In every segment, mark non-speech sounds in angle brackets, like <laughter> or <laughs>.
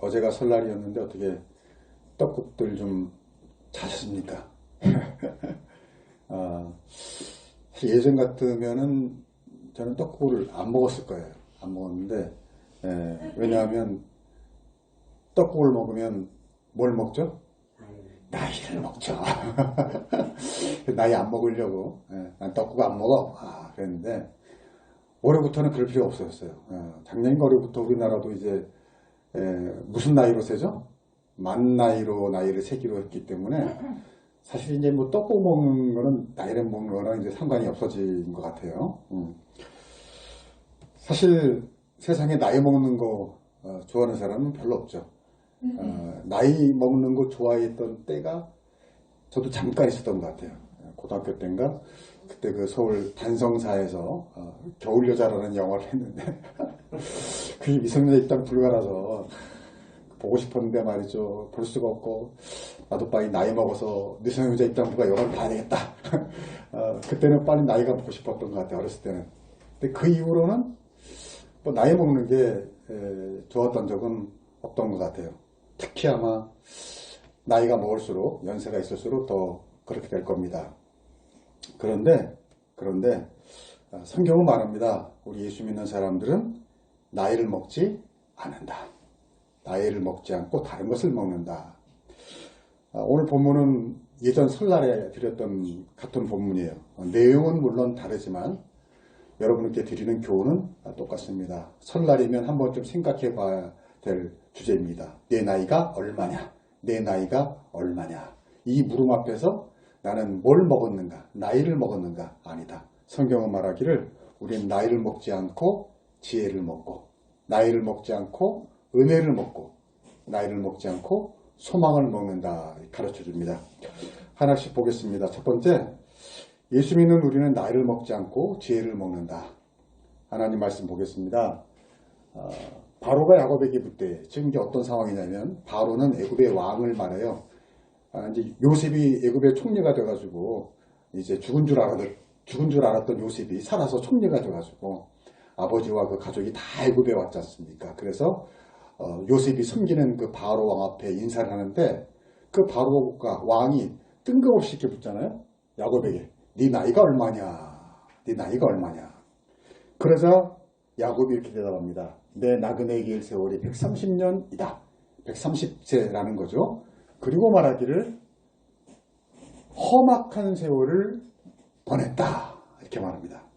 어제가 설날이었는데 어떻게 떡국들 좀 자셨습니까? <laughs> 아, 예전 같으면은 저는 떡국을 안 먹었을 거예요. 안 먹었는데 예, 왜냐하면 떡국을 먹으면 뭘 먹죠? 나이를 먹죠. <laughs> 나이 안 먹으려고 예, 난 떡국 안 먹어. 아, 그랬는데 올해부터는 그럴 필요 없었어요. 어, 작년 올해부터 우리나라도 이제 에, 무슨 나이로 세죠? 만 나이로 나이를 세기로 했기 때문에 사실 이제 뭐 떡국 먹는 거는 나이를 먹는 거랑 이제 상관이 없어진 것 같아요. 음. 사실 세상에 나이 먹는 거 어, 좋아하는 사람은 별로 없죠. 어, 나이 먹는 거 좋아했던 때가 저도 잠깐 있었던 것 같아요. 고등학교 때인가 그때 그 서울 단성사에서 어, 겨울 여자라는 영화를 했는데 <laughs> 그게 미성년자 입당 불가라서 보고 싶었는데 말이죠 볼 수가 없고 나도 빨리 나이 먹어서 미성년자 입당 불가 영화를 봐야 되겠다. <laughs> 어, 그때는 빨리 나이가 먹고 싶었던 것 같아요 어렸을 때는. 근데 그 이후로는 뭐 나이 먹는 게 에, 좋았던 적은 없던 것 같아요. 특히 아마 나이가 먹을수록 연세가 있을수록 더 그렇게 될 겁니다. 그런데 그런데 아, 성경은 말합니다. 우리 예수 믿는 사람들은 나이를 먹지 않는다. 나이를 먹지 않고 다른 것을 먹는다. 아, 오늘 본문은 예전 설날에 드렸던 같은 본문이에요. 내용은 물론 다르지만 여러분께 드리는 교훈은 똑같습니다. 설날이면 한 번쯤 생각해 봐야 될 주제입니다. 내 나이가 얼마냐? 내 나이가 얼마냐? 이 물음 앞에서 나는 뭘 먹었는가? 나이를 먹었는가? 아니다. 성경은 말하기를 우리는 나이를 먹지 않고 지혜를 먹고 나이를 먹지 않고 은혜를 먹고 나이를 먹지 않고 소망을 먹는다 가르쳐 줍니다. 하나씩 보겠습니다. 첫 번째 예수 믿는 우리는 나이를 먹지 않고 지혜를 먹는다. 하나님 말씀 보겠습니다. 어, 바로가 야곱에게 묻되 지금 이게 어떤 상황이냐면 바로는 애굽의 왕을 말해요. 아, 이제 요셉이 애굽의 총리가 돼가지고 이제 죽은 줄 알았 죽은 줄 알았던 요셉이 살아서 총리가 돼가지고 아버지와 그 가족이 다 애굽에 왔지 않습니까? 그래서 어, 요셉이 섬기는 그 바로 왕 앞에 인사를 하는데 그 바로가 왕이 뜬금없이 이렇게 묻잖아요. 야곱에게 네 나이가 얼마냐? 네 나이가 얼마냐? 그러자 야곱이 이렇게 대답합니다. 내 나그네 길 세월이 130년이다. 130세라는 거죠. 그리고 말하기를 험악한 세월을 보냈다. 이렇게 말합니다.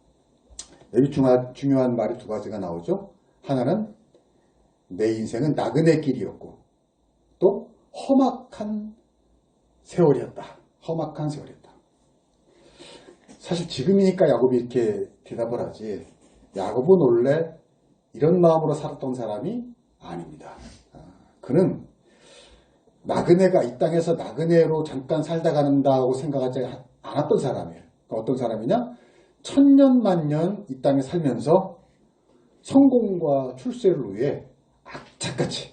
여기 중요한, 중요한 말이 두 가지가 나오죠. 하나는 내 인생은 나그네 길이었고 또 험악한 세월이었다. 험악한 세월이었다. 사실 지금이니까 야곱이 이렇게 대답을 하지 야곱은 원래 이런 마음으로 살았던 사람이 아닙니다. 아, 그는 나그네가 이 땅에서 나그네로 잠깐 살다 간다고 생각하지 않았던 사람이에요. 그러니까 어떤 사람이냐? 천년 만년 이 땅에 살면서 성공과 출세를 위해 악착같이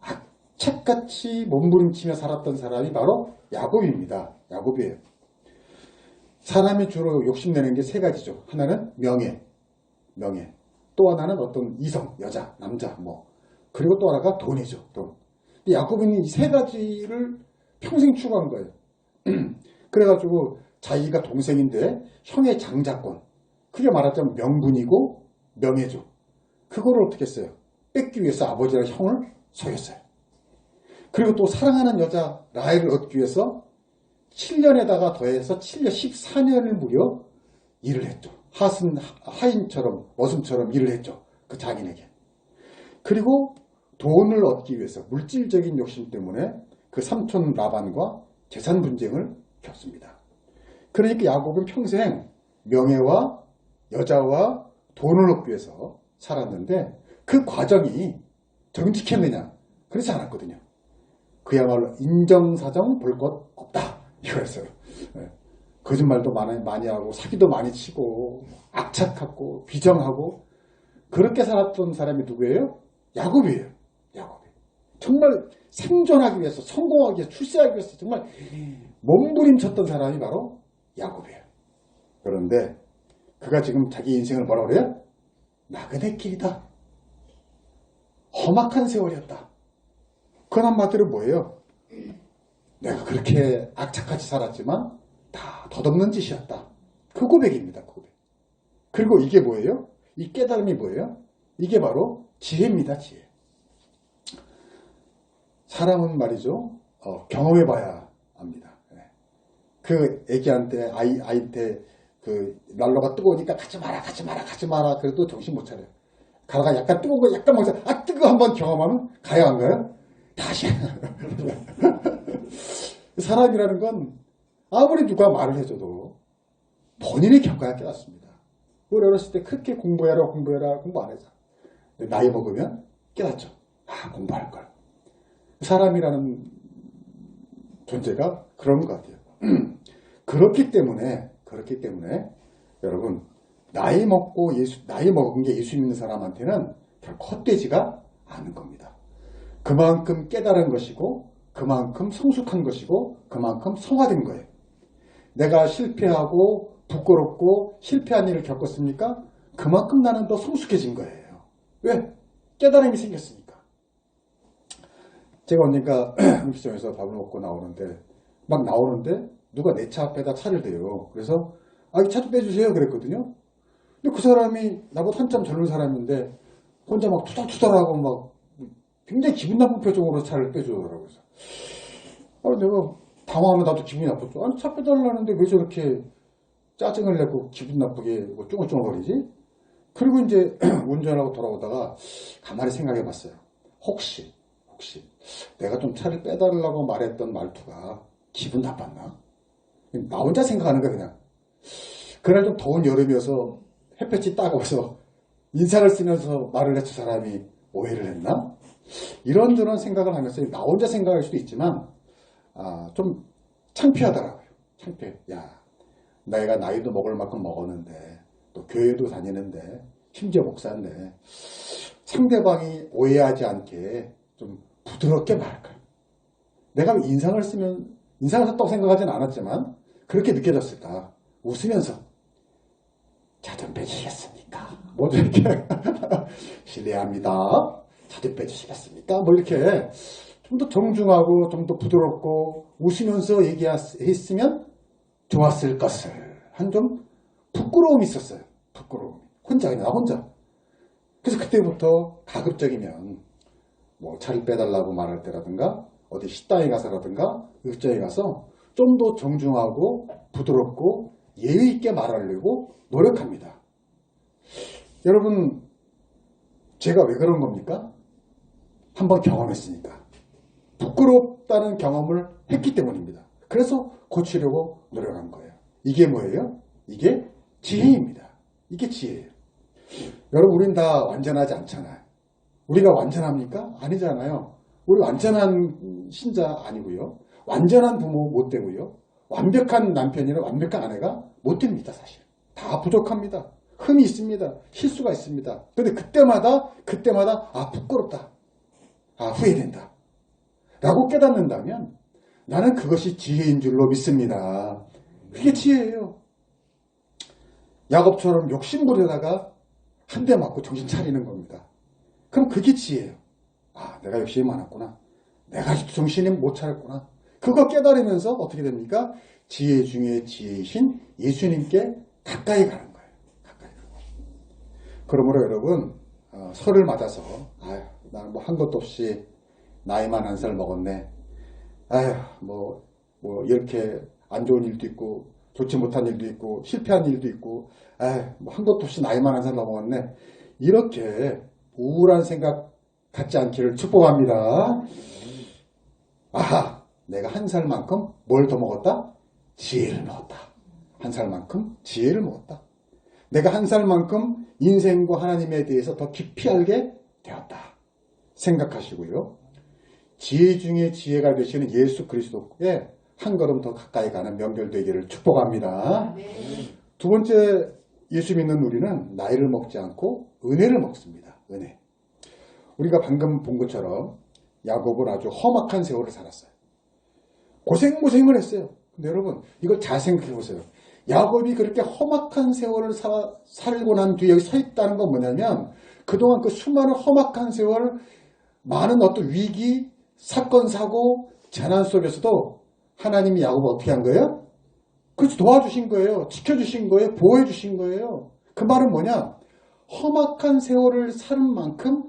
악착같이 몸부림치며 살았던 사람이 바로 야곱입니다. 야곱이에요. 사람이 주로 욕심내는 게 세 가지죠. 하나는 명예, 명예. 또 하나는 어떤 이성, 여자, 남자, 뭐. 그리고 또 하나가 돈이죠, 돈. 야곱은 이 세 가지를 평생 추구한 거예요. <clears throat> 그래가지고 자기가 동생인데 형의 장자권. 그게 말하자면 명분이고 명예죠. 그거를 어떻게 했어요? 뺏기 위해서 아버지랑 형을 속였어요. 그리고 또 사랑하는 여자 라헬을 얻기 위해서 7년에다가 더해서 7년, 14년을 무려 일을 했죠. 하슨, 하인처럼, 머슴처럼 일을 했죠. 그 자기에게. 그리고 돈을 얻기 위해서 물질적인 욕심 때문에 그 삼촌 라반과 재산 분쟁을 겪습니다. 그러니까 야곱은 평생 명예와 여자와 돈을 얻기 위해서 살았는데 그 과정이 정직했느냐? 그렇지 않았거든요. 그야말로 인정사정 볼 것 없다. 이거였어요. 네. 거짓말도 많이, 많이 하고 사기도 많이 치고 악착하고 비정하고 그렇게 살았던 사람이 누구예요? 야곱이에요. 야곱이. 정말 생존하기 위해서 성공하기 위해서 출세하기 위해서 정말 몸부림쳤던 사람이 바로 야곱이에요. 그런데 그가 지금 자기 인생을 뭐라 그래요? 나그네 길이다. 험악한 세월이었다. 그 한마디로 뭐예요? 내가 그렇게 악착같이 살았지만 다 덧없는 짓이었다. 그 고백입니다. 그 고백. 그리고 이게 뭐예요? 이 깨달음이 뭐예요? 이게 바로 지혜입니다. 지혜. 사람은 말이죠. 어, 경험해봐야 압니다. 예. 그 애기한테 아이 아이한테 그 난로가 뜨거우니까 가지 마라 가지 마라 가지 마라 그래도 정신 못 차려요. 가다가 약간 뜨거운 거 약간 먹자 아 뜨거 한번 경험하면 가야 안 가요? 다시 <laughs> 사람이라는 건 아무리 누가 말을 해줘도 본인이 겪어야 깨닫습니다. 우리 어렸을 때 그렇게 공부해라 공부해라 공부 안 해서 나이 먹으면 깨닫죠. 아 공부할 걸. 사람이라는 존재가 그런 것 같아요. 그렇기 때문에 그렇기 때문에 여러분 나이 먹고 예수 나이 먹은 게 예수 믿는 사람한테는 결코 헛되지가 않은 겁니다. 그만큼 깨달은 것이고 그만큼 성숙한 것이고 그만큼 성화된 거예요. 내가 실패하고 부끄럽고 실패한 일을 겪었습니까? 그만큼 나는 더 성숙해진 거예요. 왜? 깨달음이 생겼으니까. 제가 언니가 음식점에서 <clears throat> 밥을 먹고 나오는데 막 나오는데 누가 내 차 앞에다 차를 대요. 그래서 아, 이 차 좀 빼주세요. 그랬거든요. 근데 그 사람이 나보다 한참 젊은 사람인데 혼자 막 투덜투덜하고 막 굉장히 기분 나쁜 표정으로 차를 빼주더라고요. 아, 내가 당황하면 나도 기분이 나쁘죠. 아니 차 빼달라는데 왜 저렇게 짜증을 내고 기분 나쁘게 뭐 쫑글쫑글거리지? 그리고 이제 <clears throat> 운전하고 돌아오다가 가만히 생각해 봤어요. 혹시, 혹시 내가 좀 차를 빼달라고 말했던 말투가 기분 나빴나? 나 혼자 생각하는 거야, 그냥. 그날 좀 더운 여름이어서 햇볕이 따가워서 인상을 쓰면서 말을 했던 사람이 오해를 했나? 이런저런 생각을 하면서 나 혼자 생각할 수도 있지만, 아, 좀 창피하더라고요. 창피해. 야, 내가 나이도 먹을 만큼 먹었는데, 또 교회도 다니는데, 심지어 목사인데, 상대방이 오해하지 않게 좀 부드럽게 말할까요? 내가 인상을 쓰면, 인상을 썼다고 생각하진 않았지만, 그렇게 느껴졌을까? 웃으면서, 차좀 빼주시겠습니까? 뭐 이렇게, <laughs> 실례합니다. 차좀 빼주시겠습니까? 뭐 이렇게, 좀 더 정중하고, 좀 더 부드럽고, 웃으면서 얘기했으면 좋았을 것을. 한 좀 부끄러움이 있었어요. 부끄러움. 혼자, 그냥 나 혼자. 그래서 그때부터 가급적이면, 뭐 차를 빼달라고 말할 때라든가, 어디 식당에 가서라든가, 극장에 가서 좀 더 정중하고 부드럽고 예의 있게 말하려고 노력합니다. 여러분, 제가 왜 그런 겁니까? 한번 경험했으니까. 부끄럽다는 경험을 했기 때문입니다. 그래서 고치려고 노력한 거예요. 이게 뭐예요? 이게 지혜입니다. 이게 지혜예요. 여러분, 우린 다 완전하지 않잖아요. 우리가 완전합니까? 아니잖아요. 우리 완전한 신자 아니고요. 완전한 부모 못 되고요. 완벽한 남편이나 완벽한 아내가 못 됩니다, 사실. 다 부족합니다. 흠이 있습니다. 실수가 있습니다. 근데 그때마다, 그때마다, 아, 부끄럽다. 아, 후회된다. 라고 깨닫는다면 나는 그것이 지혜인 줄로 믿습니다. 그게 지혜예요. 야곱처럼 욕심부리다가 한 대 맞고 정신 차리는 겁니다. 그럼 그게 지혜예요. 아, 내가 욕심이 많았구나. 내가 정신이 못 차렸구나. 그거 깨달으면서 어떻게 됩니까? 지혜 중에 지혜이신 예수님께 가까이 가는 거예요. 가까이 가는 거예요. 그러므로 여러분, 어, 설을 맞아서, 아유, 나는 뭐한 것도 없이 나이만 한 살 먹었네. 아유, 뭐, 뭐, 이렇게 안 좋은 일도 있고, 좋지 못한 일도 있고, 실패한 일도 있고, 아유, 뭐한 것도 없이 나이만 한 살 먹었네. 이렇게 우울한 생각 갖지 않기를 축복합니다. 아하, 내가 한 살만큼 뭘 더 먹었다? 지혜를 먹었다. 한 살만큼 지혜를 먹었다. 내가 한 살만큼 인생과 하나님에 대해서 더 깊이 알게 되었다. 생각하시고요. 지혜 중에 지혜가 되시는 예수 그리스도에 한 걸음 더 가까이 가는 명결되기를 축복합니다. 두 번째 예수 믿는 우리는 나이를 먹지 않고 은혜를 먹습니다. 은혜. 우리가 방금 본 것처럼 야곱은 아주 험악한 세월을 살았어요. 고생고생을 했어요. 근데 여러분, 이걸 잘 생각해 보세요. 야곱이 그렇게 험악한 세월을 사, 살고 난 뒤에 여기 서 있다는 건 뭐냐면, 그동안 그 수많은 험악한 세월, 많은 어떤 위기, 사건, 사고, 재난 속에서도 하나님이 야곱을 어떻게 한 거예요? 그렇지, 도와주신 거예요. 지켜주신 거예요. 보호해주신 거예요. 그 말은 뭐냐? 험악한 세월을 사는 만큼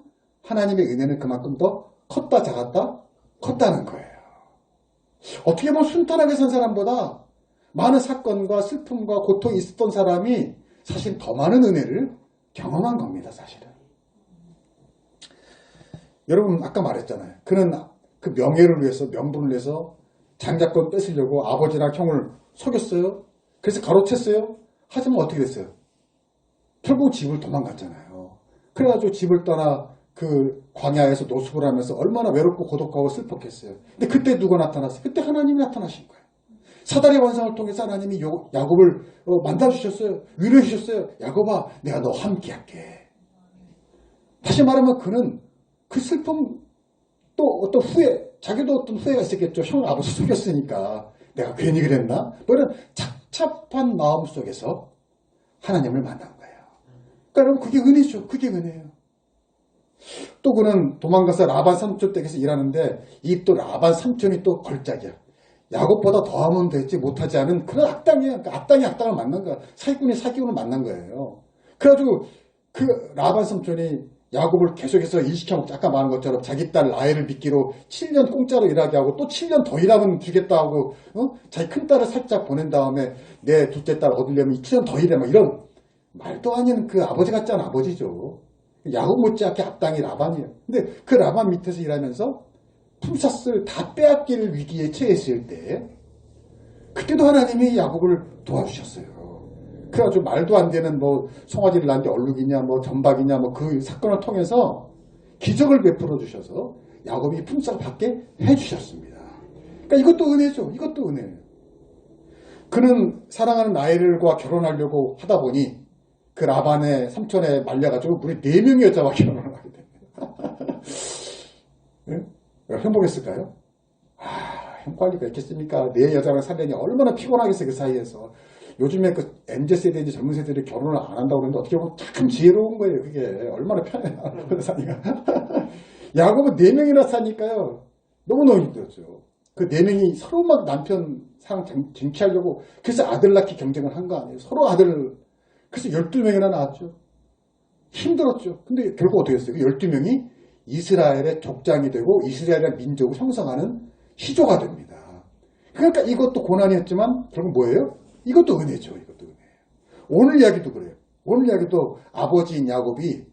하나님의 은혜는 그만큼 더 컸다, 작았다? 컸다는 거예요. 어떻게 보면 순탄하게 산 사람보다 많은 사건과 슬픔과 고통이 있었던 사람이 사실 더 많은 은혜를 경험한 겁니다, 사실은. 여러분, 아까 말했잖아요. 그는 그 명예를 위해서, 명분을 위해서 장자권 뺏으려고 아버지랑 형을 속였어요. 그래서 가로챘어요. 하지만 어떻게 됐어요? 결국 집을 도망갔잖아요. 그래가지고 집을 떠나 그 광야에서 노숙을 하면서 얼마나 외롭고 고독하고 슬펐겠어요. 근데 그때 누가 나타났어요? 그때 하나님이 나타나신 거예요. 사다리 완성을 통해서 하나님이 요- 야곱을 어, 만나주셨어요. 위로해 주셨어요. 야곱아, 내가 너 함께 할게. 다시 말하면 그는 그 슬픔 또 어떤 후회, 자기도 어떤 후회가 있었겠죠. 형 아버지 속였으니까 내가 괜히 그랬나? 뭐 이런 착잡한 마음 속에서 하나님을 만난 거예요. 그러니까 여러분 그게 은혜죠. 그게 은혜예요. 또 그는 도망가서 라반 삼촌 댁에서 일하는데 이 또 라반 삼촌이 또 걸작이야. 야곱보다 더하면 되지 못하지 않은 그런 악당이야. 그러니까 악당이 악당을 만난 거야. 사기꾼이 사기꾼을 만난 거예요. 그래가지고 그 라반 삼촌이 야곱을 계속해서 일시켜 먹자. 아까 말한 것처럼 자기 딸 라헬을 믿기로 7년 공짜로 일하게 하고 또 7년 더 일하면 주겠다 하고 어? 자기 큰 딸을 살짝 보낸 다음에 내 둘째 딸 얻으려면 7년 더 일해 막 이런 말도 아닌 그 아버지 같지 않은 아버지죠. 야곱 못지않게 악당이 라반이에요. 근데 그 라반 밑에서 일하면서 품삯을 다 빼앗길 위기에 처했을 때 그때도 하나님이 야곱을 도와주셨어요. 그래가지고 말도 안 되는 뭐 송아지를 낳는데 얼룩이냐 뭐 전박이냐 뭐 그 사건을 통해서 기적을 베풀어 주셔서 야곱이 품삯을 받게 해주셨습니다. 그러니까 이것도 은혜죠. 이것도 은혜예요. 그는 사랑하는 나엘과 결혼하려고 하다 보니 그 라반의 삼촌에 말려가지고 우리 네 명의 여자와 결혼을 하게 됩니다. 예? 행복했을까요? 아, 리가 있겠습니까? 내 여자랑 살려니 얼마나 피곤하겠어요, 그 사이에서. 요즘에 그 MZ세대인지 젊은 세대들이 결혼을 안 한다고 그러는데 어떻게 보면 참 지혜로운 거예요, 그게. 얼마나 편해요, <laughs> 그런 사니까. 야곱은 네 명이나 사니까요. 너무너무 힘들었죠. 그 네 명이 서로 막 남편 쟁- 쟁취하려고 그래서 아들 낳기 경쟁을 한 거 아니에요. 서로 아들을. 그래서 12명이나 낳았죠. 힘들었죠. 근데 결국 어떻게 했어요? 그 12명이 이스라엘의 족장이 되고 이스라엘의 민족을 형성하는 시조가 됩니다. 그러니까 이것도 고난이었지만 결국 뭐예요? 이것도 은혜죠. 이것도 은혜예요. 오늘 이야기도 그래요. 오늘 이야기도 아버지인 야곱이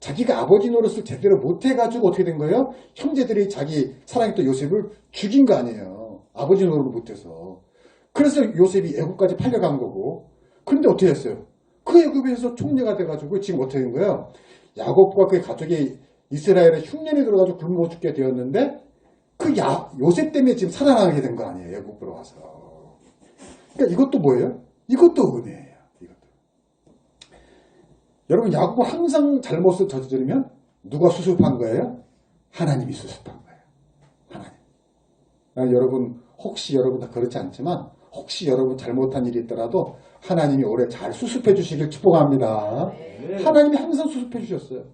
자기가 아버지 노릇을 제대로 못해가지고 어떻게 된 거예요? 형제들이 자기 사랑했던 요셉을 죽인 거 아니에요. 아버지 노릇을 못해서. 그래서 요셉이 애국까지 팔려간 거고. 그런데 어떻게 했어요? 그 애굽에서 총리가 돼가지고 지금 어떻게 된 거예요? 야곱과 그의 가족이 이스라엘에 흉년이 들어가지고 굶어 죽게 되었는데 그 야, 요셉 때문에 지금 살아나게 된 거 아니에요? 애굽으로 와서. 그러니까 이것도 뭐예요? 이것도 은혜예요. 이것도. 여러분 야곱은 항상 잘못을 저지르면 누가 수습한 거예요? 하나님이 수습한 거예요. 하나님. 아, 여러분 혹시 여러분 다 그렇지 않지만 혹시 여러분 잘못한 일이 있더라도 하나님이 올해 잘 수습해 주시길 축복합니다. 하나님이 항상 수습해 주셨어요.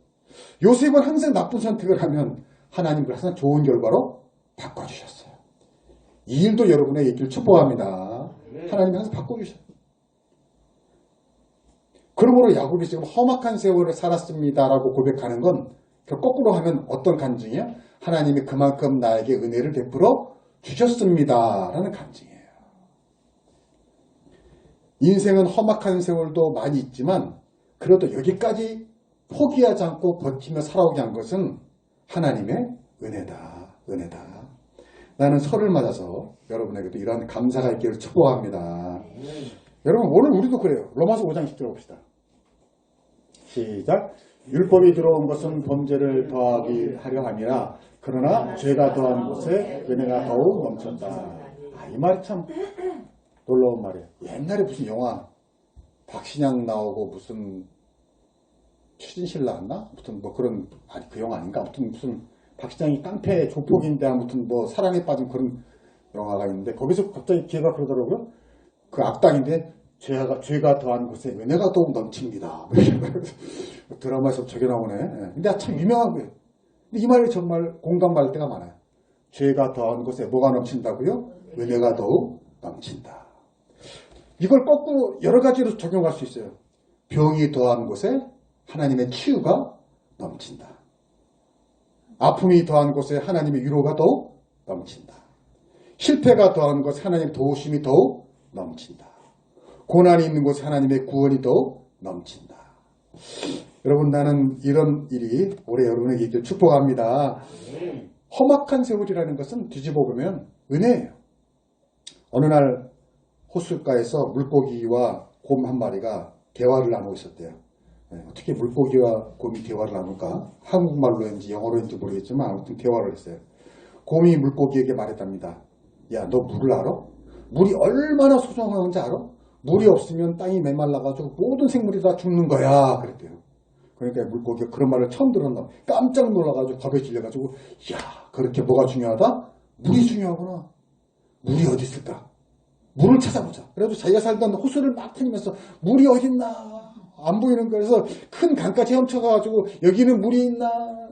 요셉은 항상 나쁜 선택을 하면 하나님을 항상 좋은 결과로 바꿔주셨어요. 이 일도 여러분의 얘기를 축복합니다. 하나님이 항상 바꿔주셨어요. 그러므로 야곱이 지금 험악한 세월을 살았습니다라고 고백하는 건 거꾸로 하면 어떤 간증이야? 하나님이 그만큼 나에게 은혜를 베풀어 주셨습니다라는 간증이에요. 인생은 험악한 세월도 많이 있지만 그래도 여기까지 포기하지 않고 버티며 살아오게 한 것은 하나님의 은혜다. 은혜다. 나는 설을 맞아서 여러분에게도 이러한 감사가 있기를 축복합니다. 여러분 오늘 우리도 그래요. 로마서 5장씩 들어봅시다. 시작. 율법이 들어온 것은 범죄를 더하기 하려 함이라. 그러나 죄가 더한 곳에 은혜가 더욱 넘쳤다. 아, 이 말이 참 놀라운 말이에요. 옛날에 무슨 영화 박신양 나오고 무슨 최진실 나왔나? 아무튼 뭐 그런 아니 그 영화 아닌가? 아무튼 무슨 박신양이 깡패 조폭인데 아무튼 뭐 사랑에 빠진 그런 영화가 있는데 거기서 갑자기 걔가 그러더라고요. 그 악당인데 죄가 죄가 더한 곳에 은혜가 더욱 넘칩니다. <laughs> 드라마에서 저게 나오네. 예. 근데 참 유명한 거예요. 근데 이 말이 정말 공감받을 때가 많아요. 죄가 더한 곳에 뭐가 넘친다고요? 은혜가 더욱 넘친다. 이걸 거꾸로 여러 가지로 적용할 수 있어요. 병이 더한 곳에 하나님의 치유가 넘친다. 아픔이 더한 곳에 하나님의 위로가 더욱 넘친다. 실패가 더한 곳에 하나님의 도우심이 더욱 넘친다. 고난이 있는 곳에 하나님의 구원이 더욱 넘친다. 여러분 나는 이런 일이 올해 여러분에게 있길 축복합니다. 험악한 세월이라는 것은 뒤집어 보면 은혜예요. 어느 날 호숫가에서 물고기와 곰 한 마리가 대화를 나누고 있었대요. 네, 어떻게 물고기와 곰이 대화를 나눌까? 한국말로인지 영어로인지 모르겠지만 아무튼 대화를 했어요. 곰이 물고기에게 말했답니다. 야, 너 물을 알아? 물이 얼마나 소중한 건지 알아? 물이 없으면 땅이 메말라가지고 모든 생물이 다 죽는 거야. 그랬대요. 그러니까 물고기가 그런 말을 처음 들었나 봐. 깜짝 놀라가지고 겁에 질려가지고 야 그렇게 뭐가 중요하다? 물이 중요하구나. 물이 어디 있을까? 물을 찾아보자. 그래도 자기가 살던 호수를 막 다니면서 물이 어딨나 안 보이는 거야. 그래서 큰 강까지 헤엄쳐가지고 여기는 물이 있나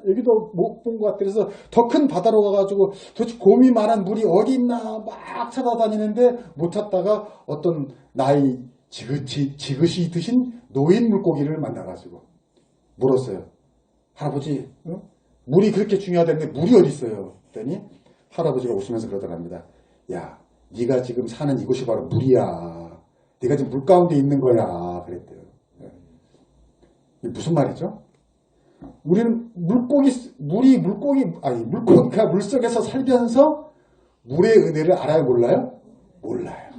여기도 못 본 것 같아. 그래서 더 큰 바다로 가가지고 도대체 곰이 말한 물이 어디 있나 막 찾아다니는데 못 찾다가 어떤 나이 지긋이, 지긋이 드신 노인 물고기를 만나가지고 물었어요. 할아버지, 어? 물이 그렇게 중요하다는데 물이 어디 있어요? 그랬더니 할아버지가 웃으면서 그러더랍니다. 야, 네가 지금 사는 이곳이 바로 물이야. 네가 지금 물 가운데 있는 거야. 그랬대요. 예. 이게 무슨 말이죠? 우리는 물고기, 물이 물고기, 아니, 물고기가 물 속에서 살면서 물의 은혜를 알아요? 몰라요? 몰라요.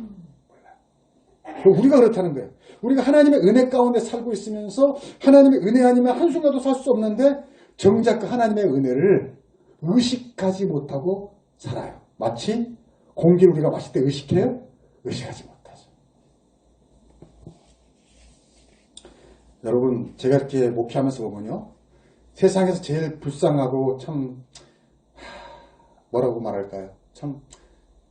몰라요. 우리가 그렇다는 거예요. 우리가 하나님의 은혜 가운데 살고 있으면서 하나님의 은혜 아니면 한순간도 살 수 없는데 정작 그 하나님의 은혜를 의식하지 못하고 살아요. 마치 공기를 우리가 마실 때 의식해요? 의식하지 못하죠. 여러분, 제가 이렇게 목회하면서 보면요. 세상에서 제일 불쌍하고 참, 하, 뭐라고 말할까요? 참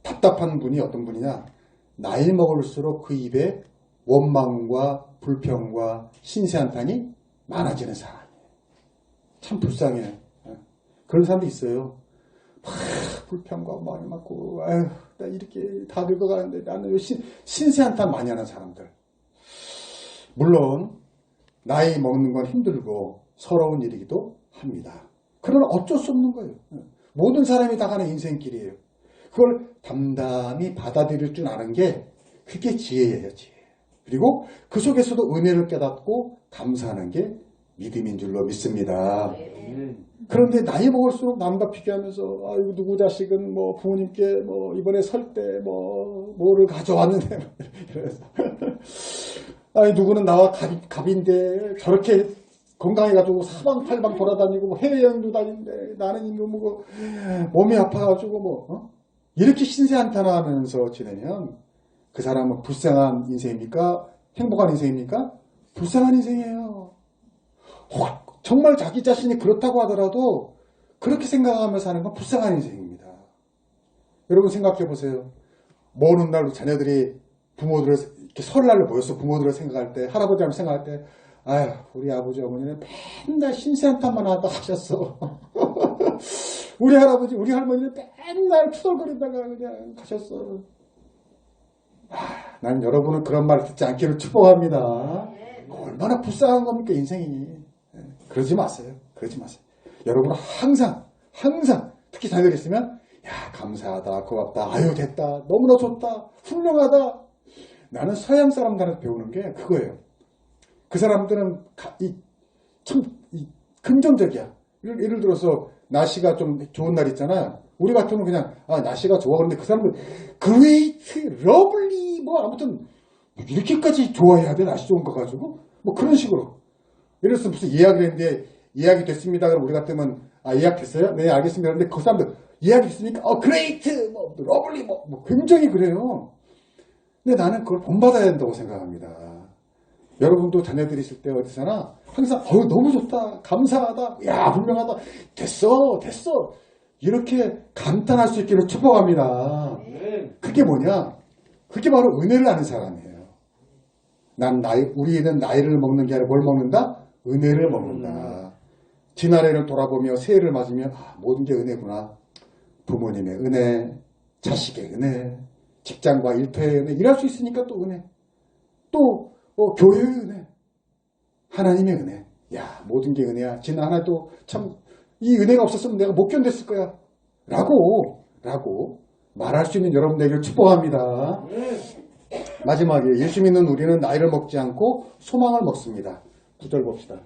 답답한 분이 어떤 분이냐. 나이 먹을수록 그 입에 원망과 불평과 신세한탄이 많아지는 사람이에요. 참 불쌍해요. 예. 그런 사람도 있어요. 막 불평과 많이 많고, 아유, 나 이렇게 다 늙어가는데 나는 왜 신, 신세한탄 많이 하는 사람들. 물론, 나이 먹는 건 힘들고 서러운 일이기도 합니다. 그러나 어쩔 수 없는 거예요. 예. 모든 사람이 다 가는 인생길이에요. 그걸 담담히 받아들일 줄 아는 게 그게 지혜예요, 지혜. 그리고 그 속에서도 은혜를 깨닫고 감사하는 게 믿음인 줄로 믿습니다. 그런데 나이 먹을수록 남과 비교하면서 아이고 누구 자식은 뭐 부모님께 뭐 이번에 설 때 뭐 뭐를 가져왔는데 <laughs> 아니 누구는 나와 갑, 갑인데 저렇게 건강해가지고 사방팔방 돌아다니고 뭐 해외여행도 다니는데 나는 이거 뭐 몸이 아파가지고 뭐 어? 이렇게 신세한탄하면서 지내면 그 사람은 불쌍한 인생입니까? 행복한 인생입니까? 불쌍한 인생이에요. 혹 정말 자기 자신이 그렇다고 하더라도 그렇게 생각하며 사는 건 불쌍한 인생입니다. 여러분 생각해 보세요. 먼 훗날 자녀들이 부모들을 이렇게 설날을 모여서 부모들을 생각할 때 할아버지를 생각할 때 아휴 우리 아버지 어머니는 맨날 신세한탄만 하다 가셨어. <laughs> 우리 할아버지 우리 할머니는 맨날 투덜거리다가 그냥 가셨어. 아, 난 여러분은 그런 말 듣지 않기를 축복합니다. 얼마나 불쌍한 겁니까 인생이. 예, 그러지 마세요. 그러지 마세요. 여러분은 항상 항상 특히 자녀들 있으면 야 감사하다 고맙다 아유 됐다 너무나 좋다 훌륭하다 나는 서양 사람들한테 배우는 게 그거예요. 그 사람들은 가- 이, 참 이, 긍정적이야. 예를, 예를 들어서 날씨가 좀 좋은 날 있잖아요. 우리 같으면 그냥 아 날씨가 좋아 그런데 그 사람들 그레이트 러블리 뭐 아무튼 이렇게까지 좋아해야 돼 날씨 좋은 거 가지고 뭐 그런 식으로 예를 들어서 무슨 예약을 했는데 예약이 됐습니다. 그럼 우리 같으면 아 예약됐어요? 네 알겠습니다. 근데 그 사람들 예약이 됐으니까 어 그레이트 뭐 러블리 뭐, 뭐 굉장히 그래요. 근데 나는 그걸 본받아야 된다고 생각합니다. 여러분도 자녀들이 있을 때 어디서나 항상 어우 너무 좋다. 감사하다. 야 분명하다. 됐어 됐어. 이렇게 감탄할 수 있기를 축복합니다. 그게 뭐냐? 그게 바로 은혜를 아는 사람이에요. 난 나이 우리는 나이를 먹는 게 아니라 뭘 먹는다 은혜를 먹는다 지난해를 돌아보며 새해를 맞으면 아, 모든 게 은혜구나 부모님의 은혜, 자식의 은혜, 직장과 일터의 은혜, 일할 수 있으니까 또 은혜, 또 어, 교회의 은혜, 하나님의 은혜. 야, 모든 게 은혜야. 지난 하나도 참, 이 은혜가 없었으면 내가 못 견뎠을 거야. 라고, 라고 말할 수 있는 여러분 되기를 축복합니다. 마지막에 예수 믿는 우리는 나이를 먹지 않고 소망을 먹습니다. 구절 봅시다.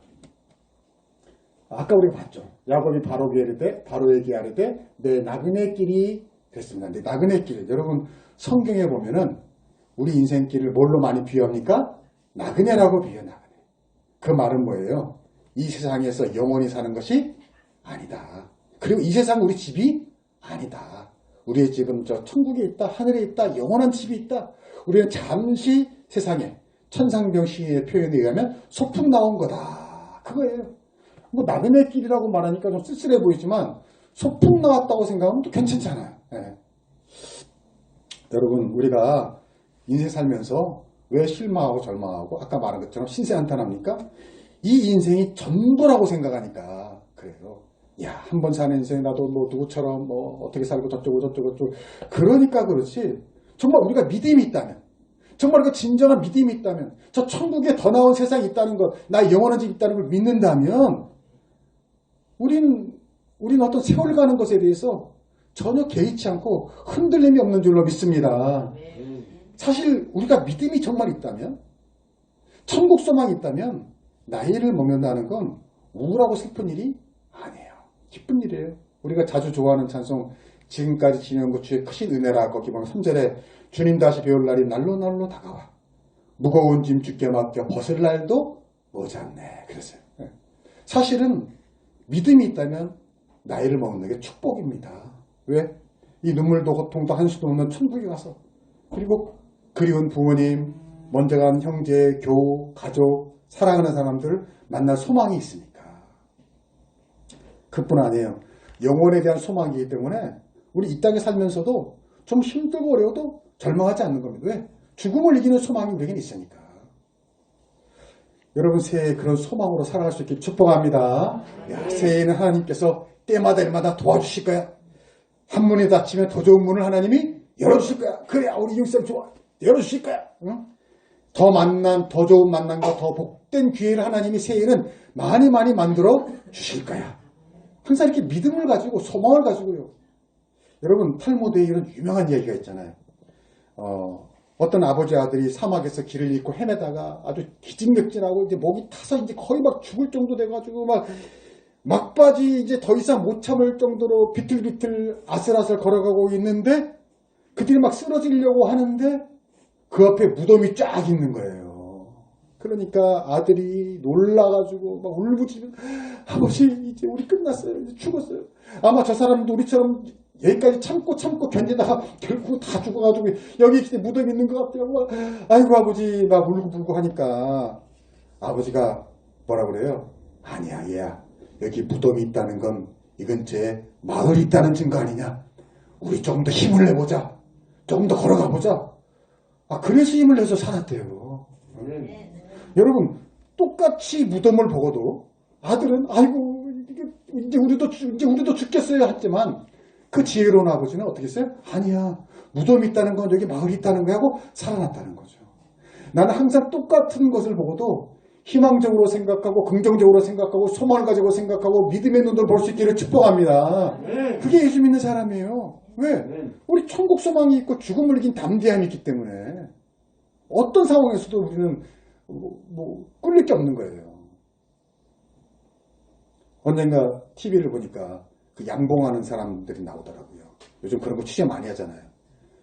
아까 우리가 봤죠. 야곱이 바로에게 이르되 바로에게 아르되 내 나그네 길이 됐습니다. 근데 나그네 길 여러분 성경에 보면은 우리 인생길을 뭘로 많이 비유합니까? 나그네라고 비유 나그네. 그 말은 뭐예요? 이 세상에서 영원히 사는 것이 아니다. 그리고 이 세상 우리 집이 아니다. 우리의 집은 저 천국에 있다, 하늘에 있다, 영원한 집이 있다. 우리는 잠시 세상에 천상병 시의 표현에 의하면 소풍 나온 거다. 그거예요. 뭐 나그네 길이라고 말하니까 좀 쓸쓸해 보이지만 소풍 나왔다고 생각하면 또 괜찮잖아요. 예. 여러분 우리가 인생 살면서 왜 실망하고 절망하고 아까 말한 것처럼 신세 한탄합니까? 이 인생이 전부라고 생각하니까 그래요. 야, 한 번 사는 인생 나도 뭐 누구처럼 뭐 어떻게 살고 저쩌고 저쩌고 저쩌고 그러니까 그렇지. 정말 우리가 믿음이 있다면 정말 그 진정한 믿음이 있다면 저 천국에 더 나은 세상이 있다는 것, 나의 영원한 집이 있다는 걸 믿는다면 우린 우린 어떤 세월 가는 것에 대해서 전혀 개의치 않고 흔들림이 없는 줄로 믿습니다. 사실 우리가 믿음이 정말 있다면 천국 소망이 있다면 나이를 먹는다는 건 우울하고 슬픈 일이 아니에요. 기쁜 일이에요. 우리가 자주 좋아하는 찬송 지금까지 지내온 것 주의 크신 은혜라 거기 보면 3절에 주님 다시 배울 날이 날로 날로 다가와 무거운 짐 주께 맡겨 벗을 날도 머지않네 그랬어요. 예. 사실은 믿음이 있다면 나이를 먹는 게 축복입니다. 왜? 이 눈물도 고통도 한수도 없는 천국에 가서 그리고 그리운 부모님, 먼저 간 형제, 교, 가족, 사랑하는 사람들 만날 소망이 있으니까. 그뿐 아니에요. 영혼에 대한 소망이기 때문에 우리 이 땅에 살면서도 좀 힘들고 어려워도 절망하지 않는 겁니다. 왜? 죽음을 이기는 소망이 우리에겐 있으니까. 여러분 새해 그런 소망으로 살아갈 수 있길 축복합니다. 야, 새해에는 하나님께서 때마다 일마다 도와주실 거야. 한 문이 닫히면 더 좋은 문을 하나님이 열어주실 거야. 그래야 우리 육생 좋아. 열어주실 거야. 응? 더 만난, 더 좋은 만남과 더 복된 기회를 하나님이 새해에는 많이 많이 만들어 주실 거야. 항상 이렇게 믿음을 가지고 소망을 가지고요. 여러분 탈모드에 이런 유명한 얘기가 있잖아요. 어, 어떤 아버지 아들이 사막에서 길을 잃고 헤매다가 아주 기진맥진하고 이제 목이 타서 이제 거의 막 죽을 정도 돼가지고 막 막바지 이제 더 이상 못 참을 정도로 비틀비틀 아슬아슬 걸어가고 있는데 그들이 막 쓰러지려고 하는데 그 앞에 무덤이 쫙 있는 거예요. 그러니까 아들이 놀라가지고 막 울부짖는 아버지 이제 우리 끝났어요. 이제 죽었어요. 아마 저 사람도 우리처럼 여기까지 참고 참고 견디다가 결국 다 죽어가지고 여기 이제 무덤 있는 것 같아요. 막 아이고 아버지 막 울고 불고 하니까 아버지가 뭐라 그래요? 아니야 얘야 여기 무덤이 있다는 건 이건 제 마을이 있다는 증거 아니냐? 우리 조금 더 힘을 내보자. 조금 더 걸어가 보자. 아 그래서 힘을 내서 살았대요. 여러분 똑같이 무덤을 보고도 아들은 아이고 이제 우리도 죽- 이제 우리도 죽겠어요 했지만 그 지혜로운 아버지는 어떻게 했어요? 아니야 무덤이 있다는 건 여기 마을이 있다는 거야 하고 살아났다는 거죠. 나는 항상 똑같은 것을 보고도 희망적으로 생각하고 긍정적으로 생각하고 소망을 가지고 생각하고 믿음의 눈으로 볼 수 있기를 축복합니다. 그게 예수 믿는 사람이에요. 왜? 우리 천국 소망이 있고 죽음을 이긴 담대함이 있기 때문에 어떤 상황에서도 우리는 뭐, 뭐 꿀릴 게 없는 거예요. 언젠가 TV를 보니까 그 양봉하는 사람들이 나오더라고요. 요즘 그런 거 취재 많이 하잖아요.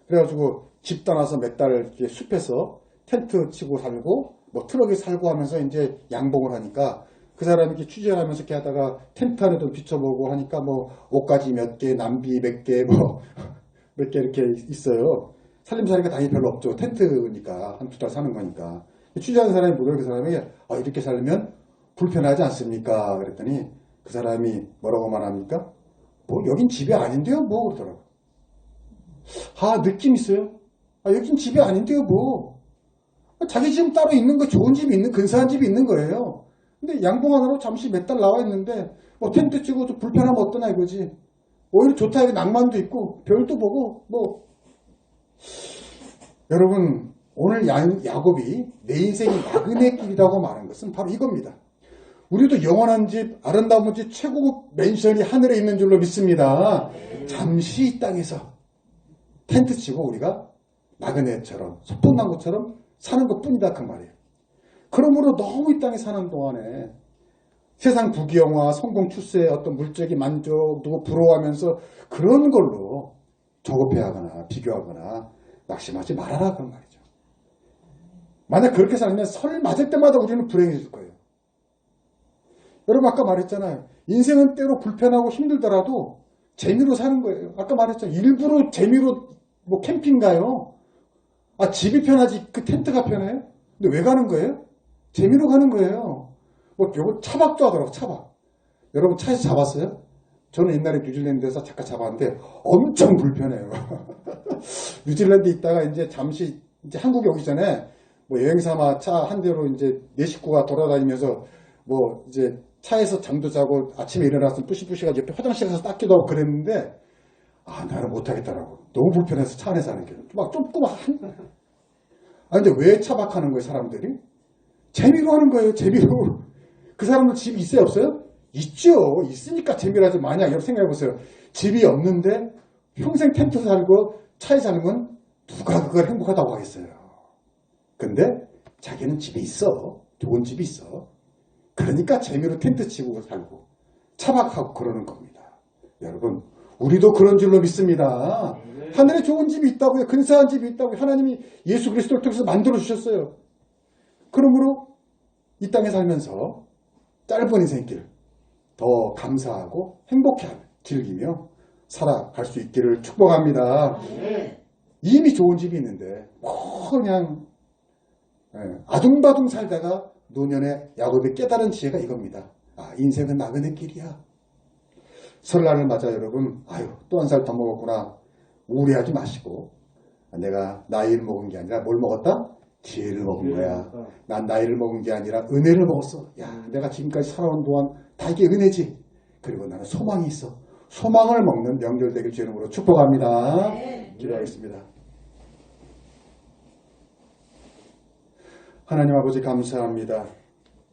그래가지고 집 떠나서 몇 달 숲에서 텐트 치고 살고 뭐 트럭에 살고 하면서 이제 양봉을 하니까 그 사람이 이렇게 취재를 하면서 이렇게 하다가 텐트 안에도 비춰보고 하니까 뭐 옷가지 몇 개, 남비 몇 개, 뭐 <laughs> 몇 개 이렇게 있어요. 살림살이가 당연히 별로 없죠. 텐트니까 한 두 달 사는 거니까. 취재하는 사람이 뭐더라 그 사람이 아, 이렇게 살면 불편하지 않습니까? 그랬더니 그 사람이 뭐라고 말 합니까? 뭐 여긴 집이 아닌데요, 뭐 그러더라고. 아 느낌 있어요. 아 여긴 집이 아닌데요, 뭐. 자기 집 따로 있는 거 좋은 집이 있는 근사한 집이 있는 거예요. 근데 양봉하느라고 잠시 몇 달 나와 있는데 뭐 텐트 치고 좀 불편하면 어떠나 이거지. 오히려 좋다 이게 낭만도 있고 별도 보고 뭐 여러분 오늘 야, 야곱이 내 인생이 나그네 길이라고 말한 것은 바로 이겁니다. 우리도 영원한 집, 아름다운 집, 최고급 맨션이 하늘에 있는 줄로 믿습니다. 잠시 이 땅에서 텐트 치고 우리가 나그네처럼 소풍나무처럼 사는 것 뿐이다 그 말이에요. 그러므로 너무 이 땅에 사는 동안에 세상 부귀영화, 성공, 출세, 어떤 물질적인 만족, 누구 부러워하면서 그런 걸로 조급해하거나 비교하거나 낙심하지 말아라 그런 말이죠. 만약 그렇게 살면 설 맞을 때마다 우리는 불행해질 거예요. 여러분 아까 말했잖아요. 인생은 때로 불편하고 힘들더라도 재미로 사는 거예요. 아까 말했잖아요. 일부러 재미로 뭐 캠핑 가요. 아 집이 편하지 그 텐트가 편해요? 근데 왜 가는 거예요? 재미로 가는 거예요. 뭐 요거 차박도 하더라고 차박. 여러분 차에서 잡았어요? 저는 옛날에 뉴질랜드에서 잠깐 잡았는데 엄청 불편해요. <laughs> 뉴질랜드 있다가 이제 잠시 이제 한국에 오기 전에 뭐 여행 삼아 차 한 대로 이제 네 식구가 돌아다니면서 뭐 이제 차에서 잠도 자고 아침에 일어나서 뿌시뿌시가 옆에 화장실 가서 닦기도 하고 그랬는데 아 나는 못하겠더라고. 너무 불편해서 차 안에서 하는 게. 막 좁고 막 한. 아 근데 왜 차박하는 거예요 사람들이? 재미로 하는 거예요 재미로. 그 사람들 집이 있어요 없어요? 있죠. 있으니까 하지 만약 여러분 생각해 보세요. 집이 없는데 평생 텐트 살고 차에 사는 건 누가 그걸 행복하다고 하겠어요. 근데 자기는 집에 있어. 좋은 집이 있어. 그러니까 재미로 텐트 치고 살고 차박하고 그러는 겁니다. 여러분, 우리도 그런 줄로 믿습니다. 하늘에 좋은 집이 있다고요. 근사한 집이 있다고요. 하나님이 예수 그리스도를 통해서 만들어 주셨어요. 그러므로 이 땅에 살면서 짧은 인생길 더 감사하고 행복해 즐기며 살아갈 수 있기를 축복합니다. 이미 좋은 집이 있는데 뭐 그냥 예, 아둥바둥 살다가 노년에 야곱이 깨달은 지혜가 이겁니다. 아 인생은 나그네 길이야. 설날을 맞아 여러분 아유 또 한 살 더 먹었구나 우울해하지 마시고 내가 나이를 먹은 게 아니라 뭘 먹었다? 지혜를 먹은 거야. 난 나이를 먹은 게 아니라 은혜를 먹었어. 야 내가 지금까지 살아온 동안 다 이게 은혜지. 그리고 나는 소망이 있어. 소망을 먹는 명절 되길 주 이름으로 축복합니다. 기도하겠습니다. 하나님 아버지 감사합니다.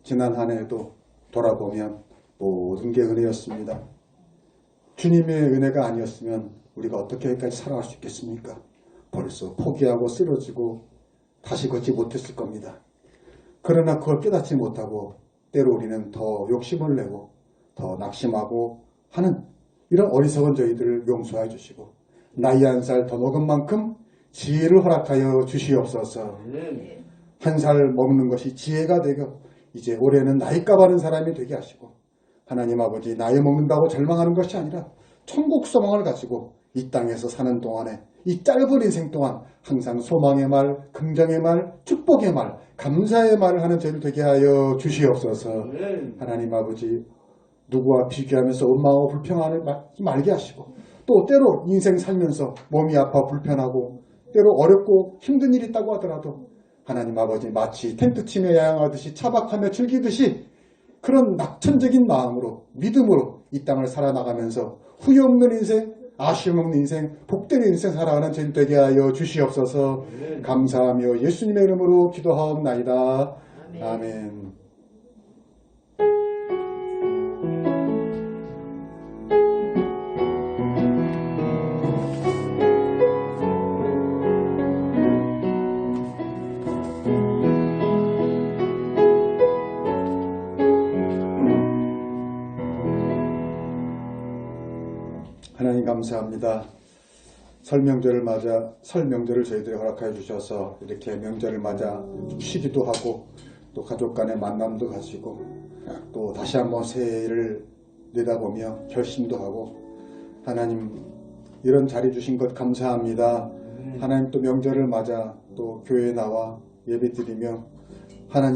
지난 한 해도 돌아보면 모든 게 은혜였습니다. 주님의 은혜가 아니었으면 우리가 어떻게 여기까지 살아갈 수 있겠습니까? 벌써 포기하고 쓰러지고 다시 걷지 못했을 겁니다. 그러나 그걸 깨닫지 못하고 때로 우리는 더 욕심을 내고 더 낙심하고 하는 이런 어리석은 저희들을 용서해 주시고 나이 한 살 더 먹은 만큼 지혜를 허락하여 주시옵소서. 한살 먹는 것이 지혜가 되고 이제 올해는 나이가 많은 사람이 되게 하시고 하나님 아버지 나이 먹는다고 절망하는 것이 아니라 천국 소망을 가지고 이 땅에서 사는 동안에 이 짧은 인생 동안 항상 소망의 말, 긍정의 말, 축복의 말, 감사의 말을 하는 저희를 되게 하여 주시옵소서. 하나님 아버지 누구와 비교하면서 원망하고 불평하지 말게 하시고 또 때로 인생 살면서 몸이 아파 불편하고 때로 어렵고 힘든 일이 있다고 하더라도 하나님 아버지 마치 텐트 치며 야영하듯이 차박하며 즐기듯이 그런 낙천적인 마음으로 믿음으로 이 땅을 살아나가면서 후회 없는 인생 아쉬움 없는 인생 복된 인생 살아가는 저희 되게 하여 주시옵소서 감사하며 예수님의 이름으로 기도하옵나이다 아멘. 감사합니다. 설 명절을 맞아 설 명절을 저희들이 허락하여 주셔서 이렇게 명절을 맞아 좀 쉬기도 하고 또 가족 간의 만남도 가지고 또 다시 한번 새해를 내다보며 결심도 하고 하나님 이런 자리 주신 것 감사합니다. 하나님 또 명절을 맞아 또 교회에 나와 예배 드리며 하나님